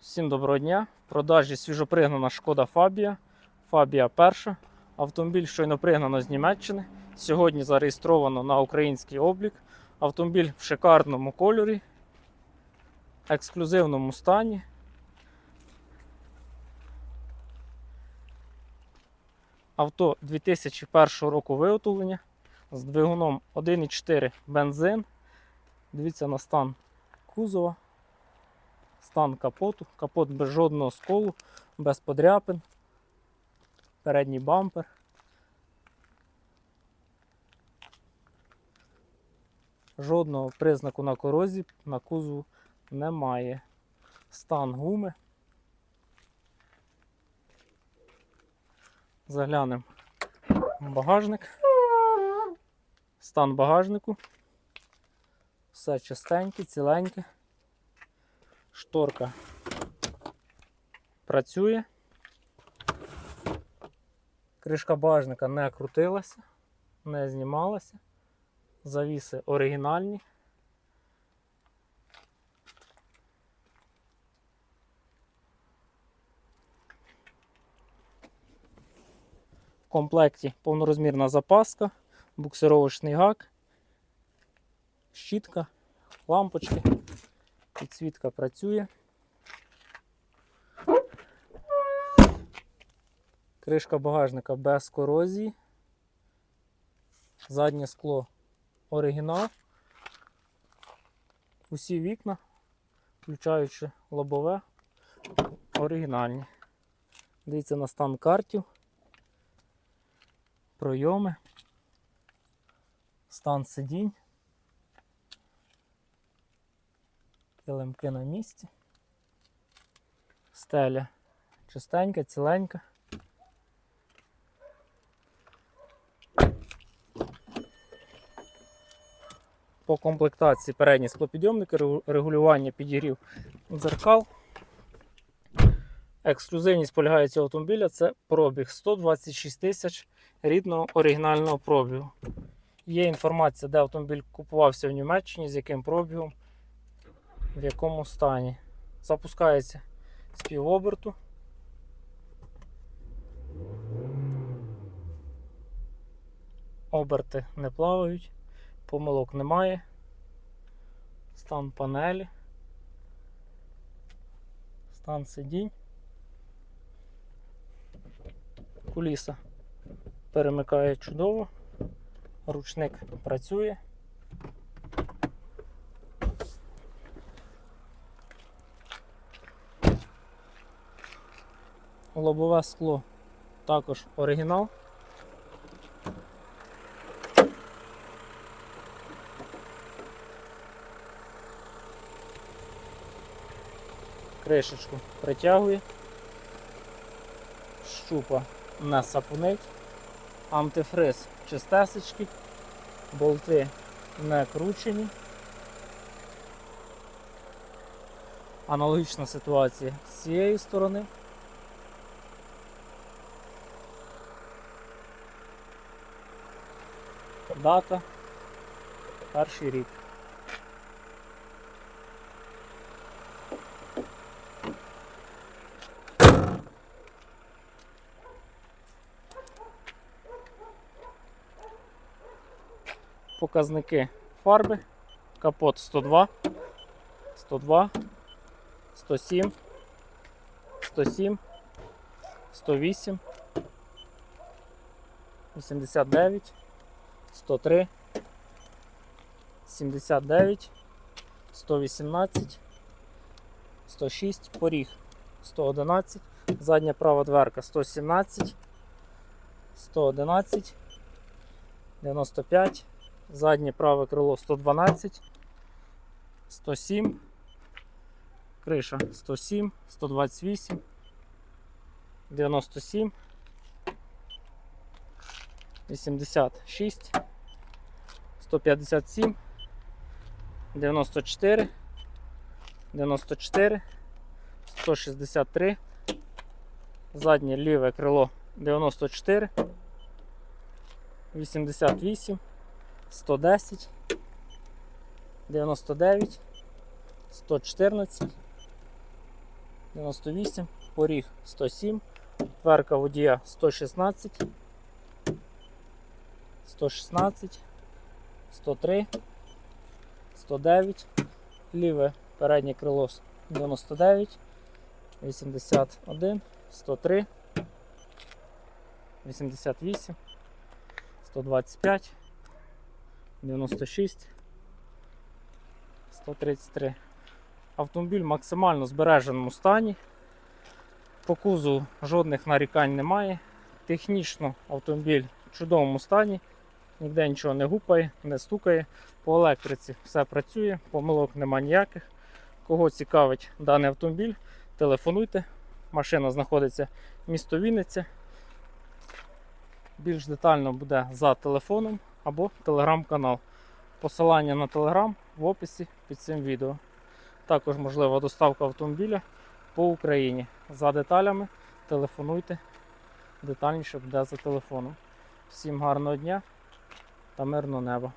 Всім доброго дня. В продажі свіжопригнана шкода Фабія. Фабія перша. Автомобіль щойно пригнано з Німеччини. Сьогодні зареєстровано на український облік. Автомобіль в шикарному кольорі, ексклюзивному стані. Авто 2001 року виготовлення з двигуном 1,4 бензин. Дивіться на стан кузова стан капоту. Капот без жодного сколу, без подряпин. Передній бампер. Жодного признаку на корозі на кузову немає. Стан гуми. Заглянемо в багажник. Стан багажнику. Все чистеньке, ціленьке шторка працює. Кришка багажника не крутилася, не знімалася. Завіси оригінальні. В комплекті повнорозмірна запаска, буксировочний гак, щітка, лампочки. Підсвітка працює. Кришка багажника без корозії. Заднє скло оригінал. Усі вікна, включаючи лобове, оригінальні. Дивіться на стан картів, пройоми, стан сидінь. Килимки на місці. Стеля чистенька, ціленька. По комплектації передні склопідйомники, регулювання підігрів дзеркал. Ексклюзивність полягає цього автомобіля це пробіг 126 тисяч рідного оригінального пробігу. Є інформація, де автомобіль купувався в Німеччині, з яким пробігом в якому стані. Запускається з півоберту. Оберти не плавають, помилок немає. Стан панелі, стан сидінь. Куліса перемикає чудово, ручник працює. Лобове скло також оригінал. Кришечку притягує, щупа не сапунить, антифриз чистесечки, болти не кручені. Аналогічна ситуація з цієї сторони. Дата. Перший рік. Показники фарби. Капот 102, 102, 107, 107, 108, 89. 103, 79, 118, 106, поріг 111, задня права дверка 117, 111, 95, заднє праве крило 112, 107, криша 107, 128, 97. 86, 157, 94, 94, 163, заднє ліве крило 94, 88, 110, 99, 114, 98, поріг 107, дверка водія 116, 116, 103, 109, ліве переднє крило 99, 81, 103, 88, 125, 96, 133. Автомобіль в максимально збереженому стані. По кузову жодних нарікань немає. Технічно автомобіль в чудовому стані. Ніде нічого не гупає, не стукає. По електриці все працює, помилок нема ніяких. Кого цікавить даний автомобіль, телефонуйте. Машина знаходиться в місто Вінниця. Більш детально буде за телефоном або телеграм-канал. Посилання на телеграм в описі під цим відео. Також можлива доставка автомобіля по Україні. За деталями телефонуйте. Детальніше буде за телефоном. Всім гарного дня та мирно неба.